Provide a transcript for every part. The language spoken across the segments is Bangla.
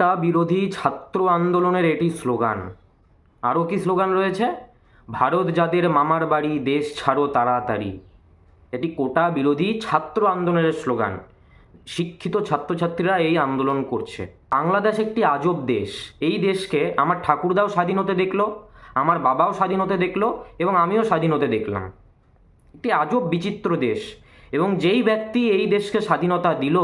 বিরোধী ছাত্র আন্দোলনের এটি স্লোগান। আরও কি স্লোগান রয়েছে? ভারত যাদের মামার বাড়ি, দেশ ছাড়ো তাড়াতাড়ি। এটি কোটা বিরোধী ছাত্র আন্দোলনের স্লোগান। শিক্ষিত ছাত্রছাত্রীরা এই আন্দোলন করছে। বাংলাদেশ একটি আজব দেশ। এই দেশকে আমার ঠাকুরদাও স্বাধীন হতে দেখল, আমার বাবাও স্বাধীন হতে দেখল এবং আমিও স্বাধীন হতে দেখলাম। একটি আজব বিচিত্র দেশ এবং যেই ব্যক্তি এই দেশকে স্বাধীনতা দিল,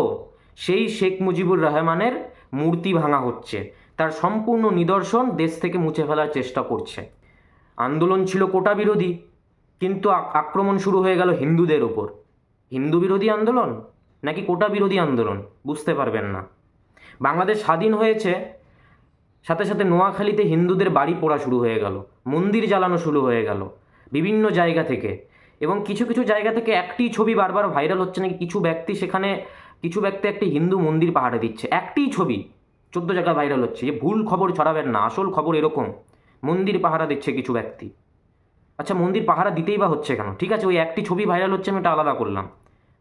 সেই শেখ মুজিবুর রহমানের মূর্তি ভাঙা হচ্ছে। তার সম্পূর্ণ নিদর্শন দেশ থেকে মুছে ফেলার চেষ্টা করছে। আন্দোলন ছিল কোটা বিরোধী, কিন্তু আক- আক্রমণ শুরু হয়ে গেল হিন্দুদের ওপর। হিন্দু বিরোধী আন্দোলন নাকি কোটা বিরোধী আন্দোলন? বুঝতে পারবেন না। বাংলাদেশ স্বাধীন হয়েছে, সাথে সাথে নোয়াখালীতে হিন্দুদের বাড়ি পোড়া শুরু হয়ে গেল, মন্দির জ্বালানো শুরু হয়ে গেল বিভিন্ন জায়গা থেকে। এবং কিছু কিছু জায়গা থেকে একটি ছবি বারবার ভাইরাল হচ্ছে নাকি কিছু ব্যক্তি সেখানে কিছু ব্যক্তি একটি হিন্দু মন্দির পাহাড়ে দিচ্ছে। একটি ছবি, চোদ্দ জায়গায় ভাইরাল হচ্ছে, যে ভুল খবর ছড়াবেন না, আসল খবর এরকম। মন্দির পাহারা দিচ্ছে কিছু ব্যক্তি। আচ্ছা মন্দির পাহারা দিতেই বা হচ্ছে কেন? ঠিক আছে, ওই একটি ছবি ভাইরাল হচ্ছে, আমি এটা আলাদা করলাম।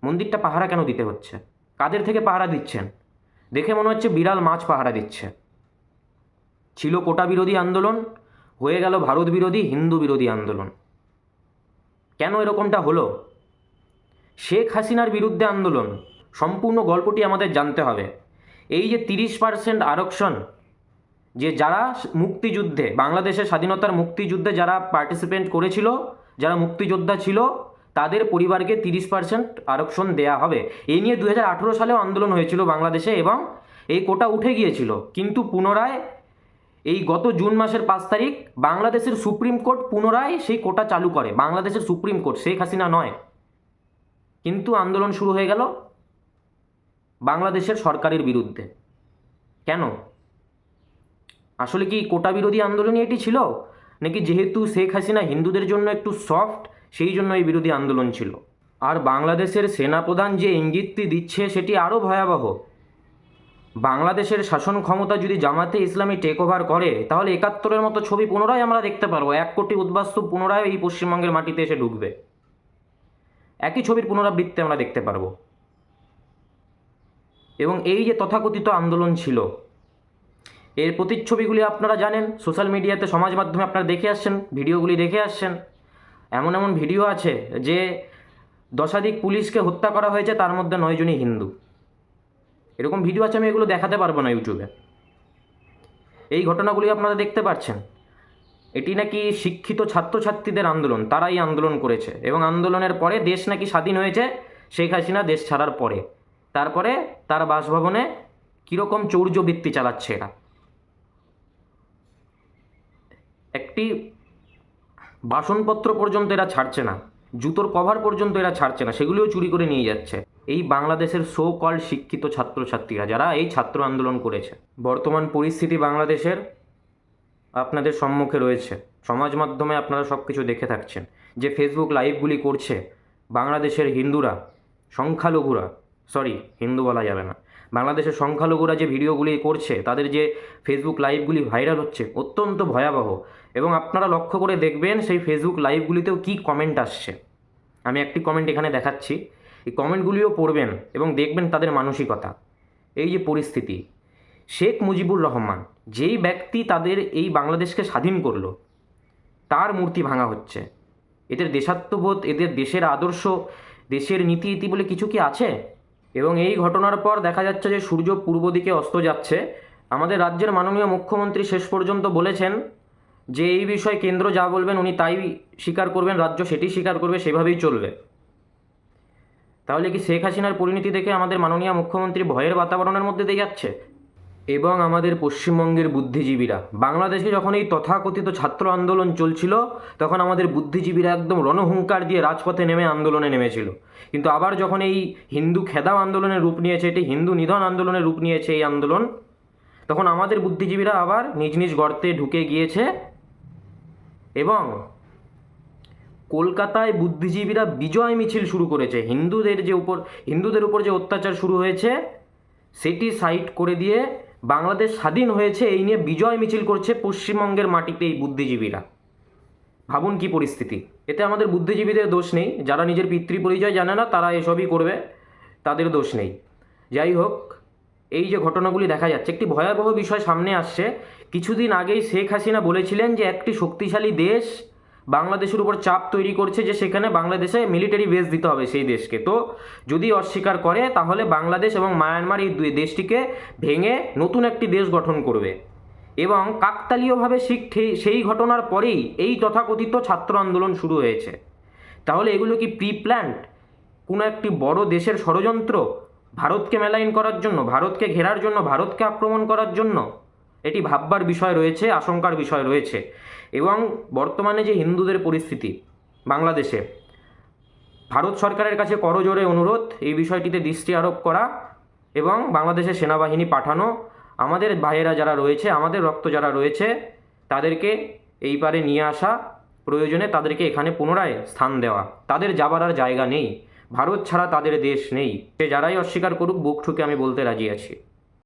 মন্দিরটা পাহারা কেন দিতে হচ্ছে? কাদের থেকে পাহারা দিচ্ছেন? দেখে মনে হচ্ছে বিড়াল মাছ পাহারা দিচ্ছে। ছিল কোটা বিরোধী আন্দোলন, হয়ে গেল ভারত বিরোধী, হিন্দু বিরোধী আন্দোলন। কেন এরকমটা হলো? শেখ হাসিনার বিরুদ্ধে আন্দোলন। সম্পূর্ণ গল্পটি আমাদের জানতে হবে। এই যে তিরিশ পার্সেন্ট আরক্ষণ, যে যারা মুক্তিযুদ্ধে, বাংলাদেশের স্বাধীনতার মুক্তিযুদ্ধে যারা পার্টিসিপেন্ট করেছিল, যারা মুক্তিযোদ্ধা ছিল, তাদের পরিবারকে তিরিশ পার্সেন্ট আরক্ষণ দেয়া হবে। এই নিয়ে দু হাজার আঠেরো সালেও আন্দোলন হয়েছিল বাংলাদেশে এবং এই কোটা উঠে গিয়েছিল। কিন্তু পুনরায় এই গত জুন মাসের পাঁচ তারিখ বাংলাদেশের সুপ্রিম কোর্ট পুনরায় সেই কোটা চালু করে। বাংলাদেশের সুপ্রিম কোর্ট, শেখ হাসিনা নয়। কিন্তু আন্দোলন শুরু হয়ে গেল। বাংলাদেশের সরকারের বিরুদ্ধে। কেন? আসলে কি কোটা বিরোধী আন্দোলনই এটি ছিল? নাকি যেহেতু শেখ হাসিনা হিন্দুদের জন্য একটু সফট, সেই জন্য এই বিরোধী আন্দোলন ছিল? আর বাংলাদেশের সেনাপ্রধান যে ইঙ্গিতটি দিচ্ছে সেটি আরও ভয়াবহ। বাংলাদেশের শাসন ক্ষমতা যদি জামাতে ইসলামী টেক ওভার করে, তাহলে একাত্তরের মতো ছবি পুনরায় আমরা দেখতে পারব। এক কোটি উদ্বাস্তু পুনরায় এই পশ্চিমবঙ্গের মাটিতে এসে ঢুকবে। একই ছবির পুনরাবৃত্তি আমরা দেখতে পারব। এবং এই যে তথাকথিত আন্দোলন ছিল, এর প্রতিচ্ছবিগুলি আপনারা জানেন, সোশ্যাল মিডিয়াতে সমাজ মাধ্যমে আপনারা দেখে আসছেন, ভিডিওগুলি দেখে আসছেন। এমন এমন ভিডিও আছে যে দশাধিক পুলিশকে হত্যা করা হয়েছে, তার মধ্যে নয়জনই হিন্দু। এরকম ভিডিও আছে, আমি এগুলো দেখাতে পারব না ইউটিউবে। এই ঘটনাগুলি আপনারা দেখতে পাচ্ছেন এটি নাকি শিক্ষিত ছাত্রছাত্রীদের আন্দোলন, তারাই আন্দোলন করেছে। এবং আন্দোলনের পরে দেশ নাকি স্বাধীন হয়েছে, শেখ হাসিনা দেশ ছাড়ার পরে। তারপরে তার বাসভবনে কীরকম চৌর্যবৃত্তি চালাচ্ছে এরা? একটি বাসনপত্র পর্যন্ত এরা ছাড়ছে না, জুতোর কভার পর্যন্ত এরা ছাড়ছে না, সেগুলিও চুরি করে নিয়ে যাচ্ছে। এই বাংলাদেশের সো কল শিক্ষিত ছাত্রছাত্রীরা যারা এই ছাত্র আন্দোলন করেছে, বর্তমান পরিস্থিতি বাংলাদেশের আপনাদের সম্মুখে রয়েছে। সমাজ মাধ্যমে আপনারা সব কিছু দেখে থাকছেন। যে ফেসবুক লাইভগুলি করছে, বাংলাদেশের হিন্দুরা, সংখ্যালঘুরা সরি, হিন্দু বলা যাবে না। বাংলাদেশের সংখ্যালঘুরা যে ভিডিওগুলি করছে, তাদের যে ফেসবুক লাইভগুলি ভাইরাল হচ্ছে, অত্যন্ত ভয়াবহ। এবং আপনারা লক্ষ্য করে দেখবেন, সেই ফেসবুক লাইভগুলিতেও কী কমেন্ট আসছে। আমি একটি কমেন্ট এখানে দেখাচ্ছি। এই কমেন্টগুলিও পড়বেন এবং দেখবেন তাদের মানসিকতা। এই যে পরিস্থিতি। শেখ মুজিবুর রহমান, যেই ব্যক্তি তাদের এই বাংলাদেশকে স্বাধীন করল, তার মূর্তি ভাঙা হচ্ছে। এদের দেশাত্মবোধ, এদের দেশের আদর্শ, দেশের নীতি ইতি বলে কিছু কি আছে? এবং এই ঘটনার পর দেখা যাচ্ছে যে সূর্য পূর্ব দিকে অস্ত যাচ্ছে। আমাদের রাজ্যের মাননীয় মুখ্যমন্ত্রী শেষ পর্যন্ত বলেছেন যে এই বিষয়ে কেন্দ্র যা বলবেন উনি তাই স্বীকার করবেন, রাজ্য সেটি স্বীকার করবে, সেভাবেই চলবে। তাহলে কি শেখ হাসিনার পরিণতি দেখে আমাদের মাননীয় মুখ্যমন্ত্রী ভয়ের বাতাবরণের মধ্যে দিয়ে যাচ্ছে? এবং আমাদের পশ্চিমবঙ্গের বুদ্ধিজীবীরা। বাংলাদেশে যখন এই তথাকথিত ছাত্র আন্দোলন চলছিল, তখন আমাদের বুদ্ধিজীবীরা একদম রণহুঙ্কার দিয়ে রাজপথে নেমে আন্দোলনে নেমেছিল। কিন্তু আবার যখন এই হিন্দু খেদাও আন্দোলনের রূপ নিয়েছে, এটি হিন্দু নিধন আন্দোলনের রূপ নিয়েছে এই আন্দোলন, তখন আমাদের বুদ্ধিজীবীরা আবার নিজ নিজ গর্তে ঢুকে গিয়েছে এবং কলকাতায় বুদ্ধিজীবীরা বিজয় মিছিল শুরু করেছে। হিন্দুদের যে উপর, হিন্দুদের উপর যে অত্যাচার শুরু হয়েছে, সেটি সাইড করে দিয়ে বাংলাদেশ স্বাধীন হয়েছে এই নিয়ে বিজয় মিছিল করছে পশ্চিমবঙ্গের মাটিতে এই বুদ্ধিজীবীরা। ভাবুন কি পরিস্থিতি? এতে আমাদের বুদ্ধিজীবীদের দোষ নেই। যারা নিজের পিতৃ পরিচয় জানে না, তারা এসবই করবে, তাদের দোষ নেই। যাই হোক, এই যে ঘটনাগুলি দেখা যাচ্ছে, একটি ভয়াবহ বিষয় সামনে আসছে। কিছুদিন আগেই শেখ হাসিনা বলেছিলেন যে, একটি শক্তিশালী দেশ বাংলাদেশের উপর চাপ তৈরি করছে যে সেখানে বাংলাদেশে মিলিটারি বেস দিতে হবে সেই দেশকে। তো যদি অস্বীকার করে, তাহলে বাংলাদেশ এবং মায়ানমার এই দুই দেশটিকে ভেঙে নতুন একটি দেশ গঠন করবে। এবং কাকতালীয়ভাবে ঠিক সেই ঘটনার পরেই এই তথাকথিত ছাত্র আন্দোলন শুরু হয়েছে। তাহলে এগুলো কি প্রি প্ল্যান্ট কোনো একটি বড় দেশের ষড়যন্ত্র? ভারতকে মেলাইন করার জন্য, ভারতকে ঘেরার জন্য, ভারতকে আক্রমণ করার জন্য? এটি ভাববার বিষয় রয়েছে, আশঙ্কার বিষয় রয়েছে। এবং বর্তমানে যে হিন্দুদের পরিস্থিতি বাংলাদেশে, ভারত সরকারের কাছে করজোরে অনুরোধ, এই বিষয়টিতে দৃষ্টি আরোপ করা এবং বাংলাদেশের সেনাবাহিনী পাঠানো। আমাদের ভাইয়েরা যারা রয়েছে, আমাদের রক্ত যারা রয়েছে, তাদেরকে এই পারে নিয়ে আসা প্রয়োজনে তাদেরকে এখানে পুনরায় স্থান দেওয়া। তাদের যাবার আর জায়গা নেই। ভারত ছাড়া তাদের দেশ নেই। সে যারাই অস্বীকার করুক, বুক ঠুকে আমি বলতে রাজি আছি।